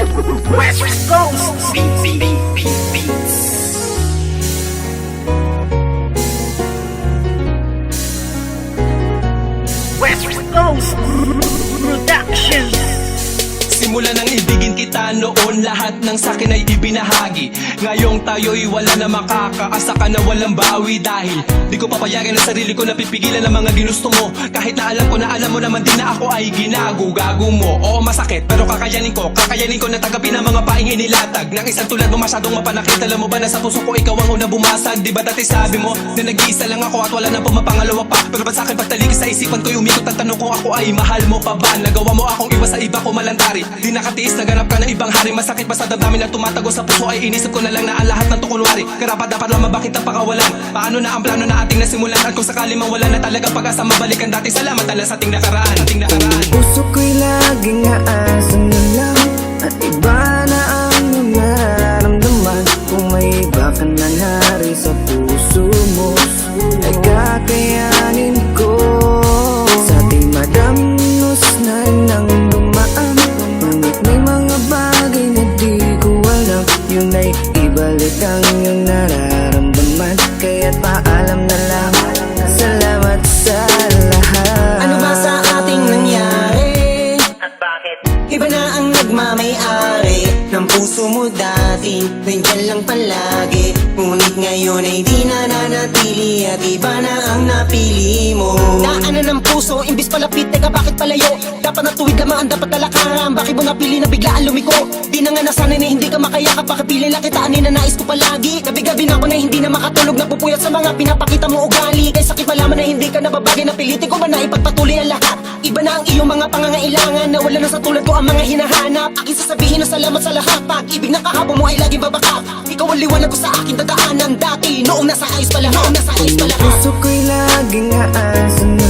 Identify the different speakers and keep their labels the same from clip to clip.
Speaker 1: West Coast Beat. West Coast Productions.
Speaker 2: Simula nang ibigin kita noon Lahat ng sakin ay ibinahagi. Ngayong tayo'y wala na makakaasa ka na walang bawi Dahil di ko papayagan ang sarili ko na pipigilan ang mga ginusto mo. Kahit na alam ko na alam mo naman din na ako ay ginago-gago mo Oo masakit pero kakayanin ko Kakayanin ko na tagapin ang mga paing inilatag Ng isang tulad mo masyadong mapanakit. Alam mo ba na sa puso ko ikaw ang una bumasag? Di ba dati sabi mo na nag-iisa lang ako At wala na pumapangalawa pa? Pero ba't sa akin pagtalikis sa isipan ko'y umikot ang tanong ko Ako ay mahal mo pa ba? Nagawa mo akong iwas sa iba ko malantari Di nakatiis naganap ka ng ibang hari. Masakit pa sa damdamin na tumatago sa puso? Ay inisip ko na lang na ang lahat ng tukunwari. Karapat dapat lamang bakit ang pakawalan. Paano na ang plano na ating nasimulan? At kung sakali mang wala na talaga pag-asa Mabalikan dati. Salamat ala sa ating nakaraan. Ating nakaraan.
Speaker 3: Puso ko'y laging aasa na ibalik
Speaker 4: palagi Ngunit ngayon ay di na nanatili At iba na ang napili mo. Daanan ng puso, imbis palapit Teka bakit palayo? Dapat natuwid lamaan, dapat talakaran Bakit mo napili na biglaan lumiko? Di na nga nasanay na hindi ka makayakap Pakipili lang kita, ani na nais ko palagi. Gabi-gabi na ako na hindi na makatulog. Napupuyat sa mga pinapakita mo ugali. Kay sakit malaman na hindi ka nababagay Napilitin ko ba na ipagpatuloy ang lahat? Iba na ang iyong mga pangangailangan. Na wala na sa tulad ko ang mga hinahanap. Aking sasabihin na salamat sa lahat. Pag-ibig ng kahapon mo ay laging babakak Ikaw ang liwanag ko sa aking dadaanan Dati, noong nasa ayos pa lahat Noong nasa ayos pa lahat
Speaker 3: puso ko'y laging aasa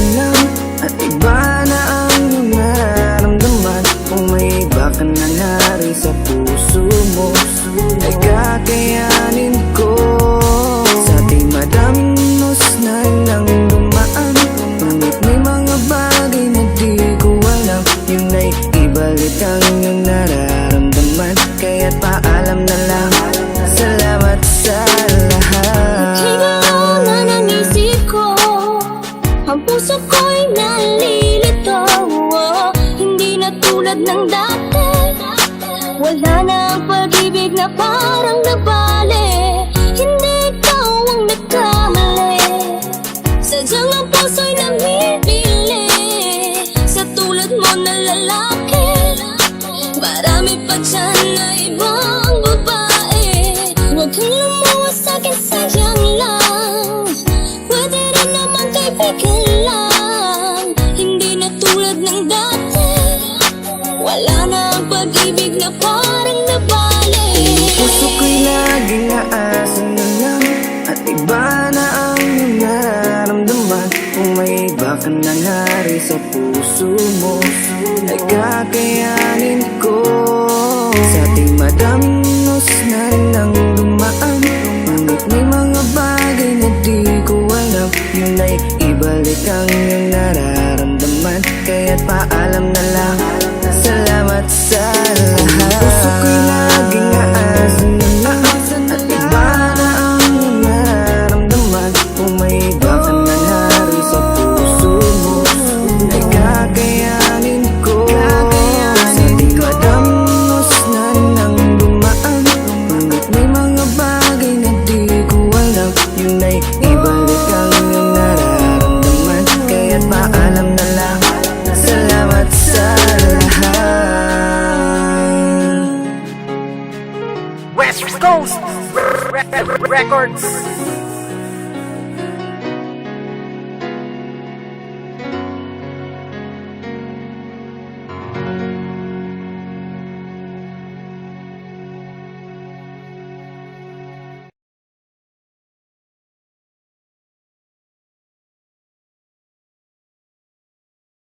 Speaker 3: Ang puso
Speaker 5: ko'y nalilito. Oh, Hindi na tulad ng dati. Wala na ang pag-ibig na parang nabali. Hindi ikaw ang nagkamali. Sadyang ang puso'y namimili. Sa tulad mo na lalaki. Marami pa dyan na ibang babae. Huwag kang lumuwas sa'kin, sayang lang. Pwede rin naman kaibigan lang Wala na ang pag-ibig na parang nabali
Speaker 3: Puso ko'y laging aasa na lang At iba na ang nararamdaman. Kung may iba ka nang hari sa puso mo Ay kakayanin ko. Sa ating madamnos na nang dumaan Ngunit may mga bagay na di ko alam. Yun ay ibalik ang iyong nararamdaman Kaya't paalam
Speaker 1: Ghost Records.